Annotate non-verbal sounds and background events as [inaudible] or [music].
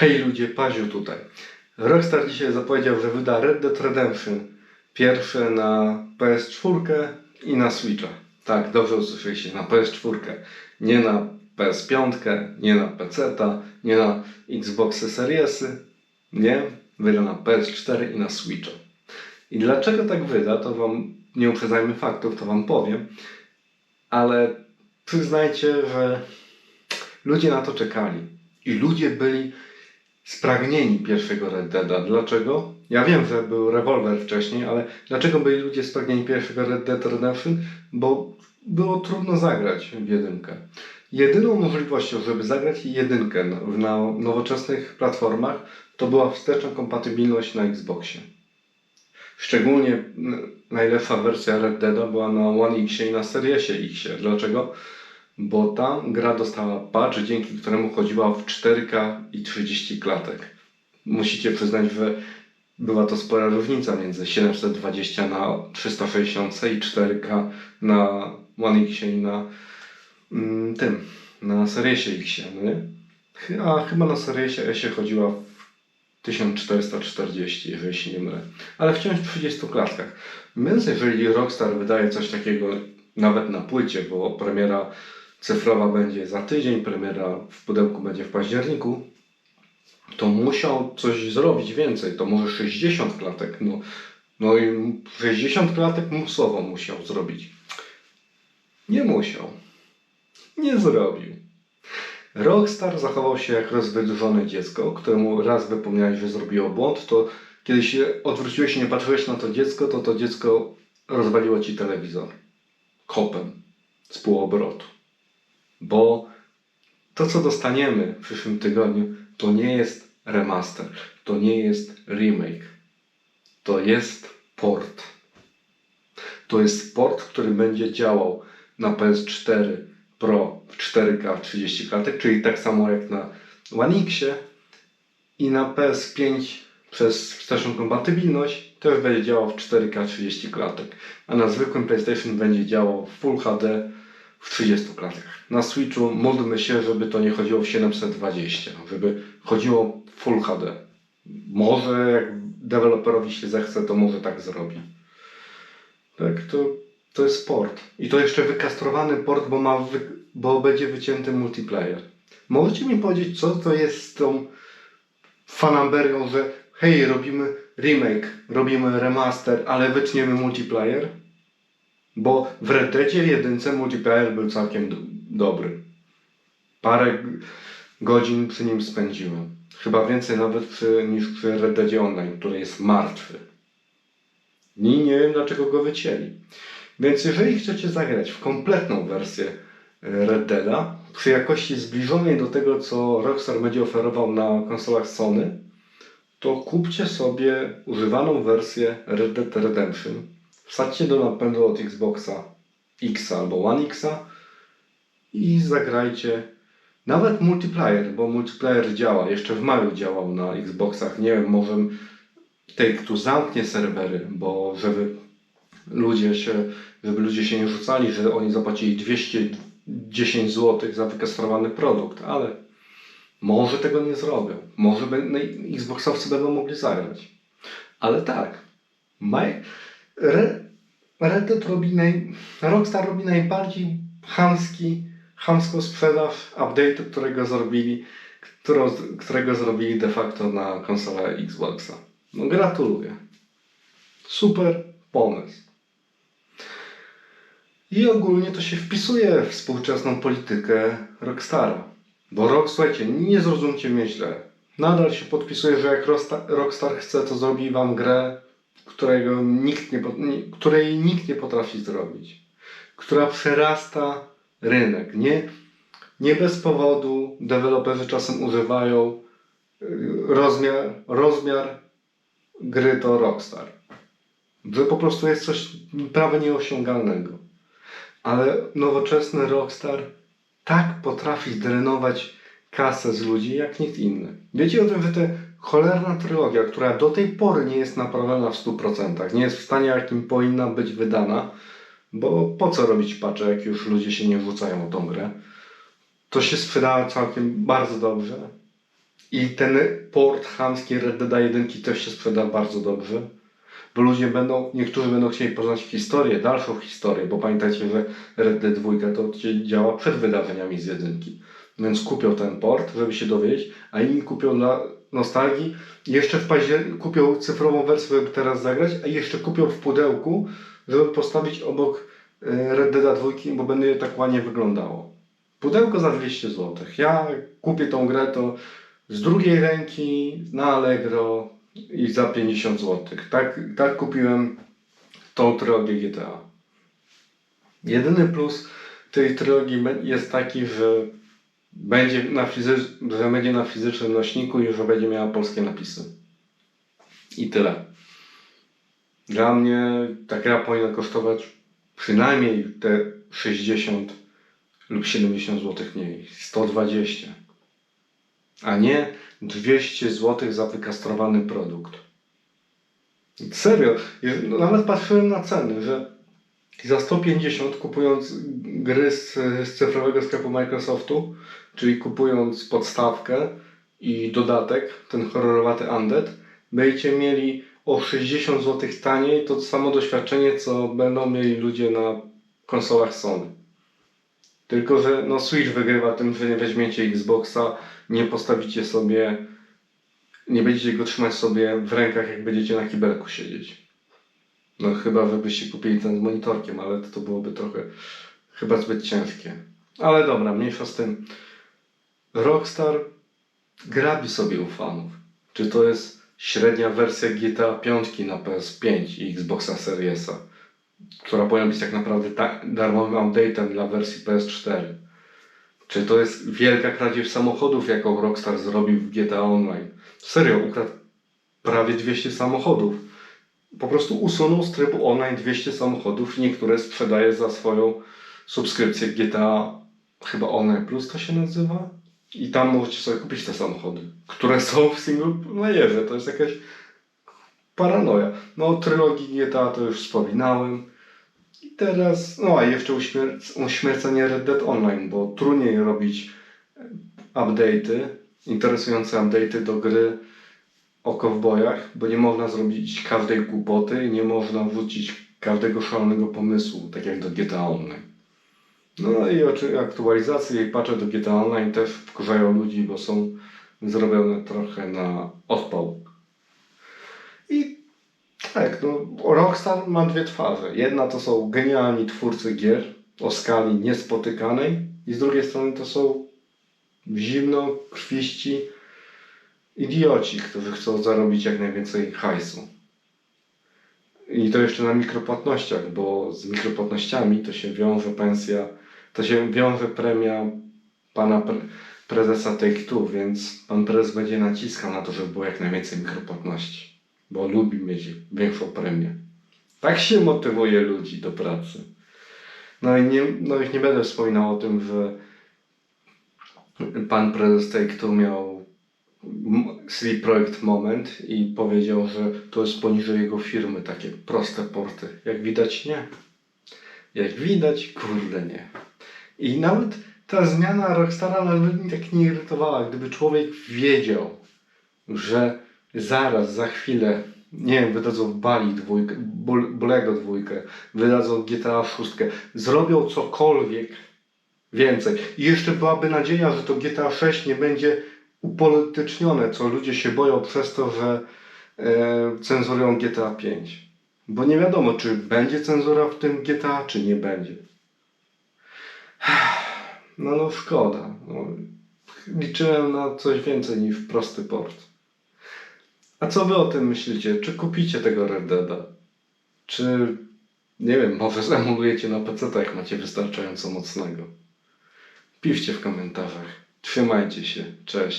Hej ludzie, Paziu tutaj. Rockstar dzisiaj zapowiedział, że wyda Red Dead Redemption. Pierwsze na PS4 i na Switcha. Tak, dobrze usłyszeliście, na PS4. Nie na PS5, nie na PC, nie na Xboxy Seriesy. Nie, wyda na PS4 i na Switcha. I dlaczego tak wyda, to wam nie uprzedzajmy faktów, to wam powiem. Ale przyznajcie, że ludzie na to czekali. I ludzie byli spragnieni pierwszego Red Deada. Dlaczego? Ja wiem, że był rewolwer wcześniej, ale dlaczego byli ludzie spragnieni pierwszego Red Dead Redemption? Bo było trudno zagrać w jedynkę. Jedyną możliwością, żeby zagrać jedynkę na, nowoczesnych platformach, to była wsteczna kompatybilność na Xboxie. Szczególnie najlepsza wersja Red Deada była na One X i na Seriesie X. Dlaczego? Bo tam gra dostała patch, dzięki któremu chodziła w 4K i 30 klatek. Musicie przyznać, że była to spora różnica między 720 na 360 i 4K na One X i na mm, tym, na Seriesie X, no A chyba na Seriesie S chodziła w 1440, jeżeli się nie mylę. Ale wciąż w 30 klatkach. Więc jeżeli Rockstar wydaje coś takiego nawet na płycie, bo premiera cyfrowa będzie za tydzień, premiera w pudełku będzie w październiku, to musiał coś zrobić więcej. To może 60 klatek. No, no i 60 klatek musowo musiał zrobić. Nie musiał. Nie zrobił. Rockstar zachował się jak rozwydrzone dziecko, któremu raz wypomniałeś, że zrobiło błąd, to kiedy się odwróciłeś i nie patrzyłeś na to dziecko, to to dziecko rozwaliło ci telewizor. Kopem. Z półobrotu. Bo to, co dostaniemy w przyszłym tygodniu, to nie jest remaster, to nie jest remake. To jest port. To jest port, który będzie działał na PS4 Pro w 4K w 30 klatek, czyli tak samo jak na One Xie i na PS5 przez wsteczną kompatybilność też będzie działał w 4K 30 klatek, a na zwykłym PlayStation będzie działał w Full HD w 30 klatkach. Na Switchu módlmy się, żeby to nie chodziło w 720, żeby chodziło Full HD. Może jak deweloperowi się zechce, to może tak zrobi. Tak, to, to jest port. I to jeszcze wykastrowany port, bo, ma wy, bo będzie wycięty multiplayer. Możecie mi powiedzieć, co to jest z tą fanaberią, że hej, robimy remake, robimy remaster, ale wytniemy multiplayer? Bo w Red Deadzie jedynce multiplayer był całkiem do, dobry. Parę godzin przy nim spędziłem. Chyba więcej nawet przy, niż przy Red Online, który jest martwy. I nie wiem dlaczego go wycięli. Więc jeżeli chcecie zagrać w kompletną wersję e, Red Deada, przy jakości zbliżonej do tego, co Rockstar będzie oferował na konsolach Sony, to kupcie sobie używaną wersję Red Dead Redemption. Wsadźcie do napędu od Xboxa X albo One X i zagrajcie nawet multiplayer, bo multiplayer działa. Jeszcze w maju działał na Xboxach. Nie wiem, może Take-Two zamknie serwery, bo żeby ludzie się, żeby ludzie się nie rzucali, że oni zapłacili 210 zł za wykastrowany produkt, ale może tego nie zrobią. Może no Xboxowcy będą mogli zagrać. Ale tak, Maj, Red robi naj, Rockstar robi najbardziej chamski, chamską sprzedaż update'u, którego zrobili, którą, którego zrobili de facto na konsolę Xboxa. No gratuluję. Super pomysł. I ogólnie to się wpisuje w współczesną politykę Rockstara. Bo Rock, słuchajcie, nie zrozumcie mnie źle. Nadal się podpisuje, że jak Rockstar chce, to zrobi wam grę, którego nikt nie, której nikt nie potrafi zrobić. Która przerasta rynek. Nie, nie bez powodu deweloperzy czasem używają y, rozmiar, rozmiar gry to Rockstar. Że po prostu jest coś prawie nieosiągalnego. Ale nowoczesny Rockstar tak potrafi drenować kasę z ludzi jak nikt inny. Wiecie o tym, że ta cholerna trylogia, która do tej pory nie jest naprawiona w 100%, nie jest w stanie jakim powinna być wydana, bo po co robić patche, jak już ludzie się nie rzucają o tą grę, to się sprzedała całkiem bardzo dobrze. I ten port chamski Red Dead 1 też się sprzeda bardzo dobrze. Bo ludzie będą, niektórzy będą chcieli poznać historię, dalszą historię, bo pamiętajcie, że Red Dead 2 to działa przed wydarzeniami z jedynki. Więc kupią ten port, żeby się dowiedzieć, a inni kupią dla nostalgii. Jeszcze w październiku kupią cyfrową wersję, żeby teraz zagrać, a jeszcze kupią w pudełku, żeby postawić obok e, Red Dead 2, bo będzie tak ładnie wyglądało. Pudełko za 200 zł. Ja kupię tą grę to z drugiej ręki na Allegro i za 50 zł. Tak, tak kupiłem tą trylogię GTA. Jedyny plus tej trylogii jest taki, że będzie na, że będzie na fizycznym nośniku i że będzie miała polskie napisy. I tyle. Dla mnie ta gra powinna kosztować przynajmniej te 60 lub 70 zł mniej. 120. A nie 200 zł za wykastrowany produkt. Serio, nawet patrzyłem na ceny, że za 150 kupując gry z, z cyfrowego sklepu Microsoftu, czyli kupując podstawkę i dodatek, ten horrorowaty Undead, będziecie mieli o 60 zł taniej to samo doświadczenie, co będą mieli ludzie na konsolach Sony. Tylko, że no Switch wygrywa tym, że nie weźmiecie Xboxa, nie postawicie sobie, nie będziecie go trzymać sobie w rękach, jak będziecie na kibelku siedzieć. No chyba, żebyście kupili ten z monitorkiem, ale to, to byłoby trochę chyba zbyt ciężkie. Ale dobra, mniejsza z tym. Rockstar grabi sobie u fanów. Czy to jest średnia wersja GTA 5 na PS5 i Xboxa Seriesa, która powinna być tak naprawdę ta, darmowym update'em dla wersji PS4. Czy to jest wielka kradzież samochodów, jaką Rockstar zrobił w GTA Online? Serio, ukradł prawie 200 samochodów. Po prostu usunął z trybu online 200 samochodów i niektóre sprzedaje za swoją subskrypcję GTA chyba Online Plus to się nazywa. I tam możecie sobie kupić te samochody, które są w single playerze. To jest jakaś paranoja. No o trylogii GTA to już wspominałem. I teraz, no a jeszcze uśmier- uśmiercenie Red Dead Online, bo trudniej robić update'y, interesujące update'y do gry o kowbojach, bo nie można zrobić każdej głupoty nie można wrzucić każdego szalonego pomysłu, tak jak do GTA Online. No i aktualizacje i patche do GTA Online też wkurzają ludzi, bo są zrobione trochę na odpał. I tak, no Rockstar ma dwie twarze. Jedna to są genialni twórcy gier o skali niespotykanej i z drugiej strony to są zimno krwiści idioci, którzy chcą zarobić jak najwięcej hajsu. I to jeszcze na mikropłatnościach, bo z mikropłatnościami to się wiąże pensja, to się wiąże premia pana pre, prezesa Take-Two, więc pan prezes będzie naciskał na to, żeby było jak najwięcej mikropłatności, bo lubi mieć większą premię. Tak się motywuje ludzi do pracy. No i nie, no już nie będę wspominał o tym, że pan prezes Take-Two miał CD Projekt Moment i powiedział, że to jest poniżej jego firmy takie proste porty. Jak widać nie. Jak widać, kurde nie. I nawet ta zmiana Rockstara nawet mnie tak nie irytowała. Gdyby człowiek wiedział, że zaraz, za chwilę, nie wiem, wydadzą Bali dwójkę, Bulego dwójkę, wydadzą GTA szóstkę, zrobią cokolwiek więcej. I jeszcze byłaby nadzieja, że to GTA 6 nie będzie upolitycznione, co ludzie się boją przez to, że e, cenzurują GTA 5. Bo nie wiadomo, czy będzie cenzura w tym GTA, czy nie będzie. [sighs] No, no szkoda. No, liczyłem na coś więcej niż prosty port. A co wy o tym myślicie? Czy kupicie tego Red Deada? Czy, nie wiem, może zemulujecie na PC, jak macie wystarczająco mocnego? Piszcie w komentarzach. Trzymajcie się. Cześć.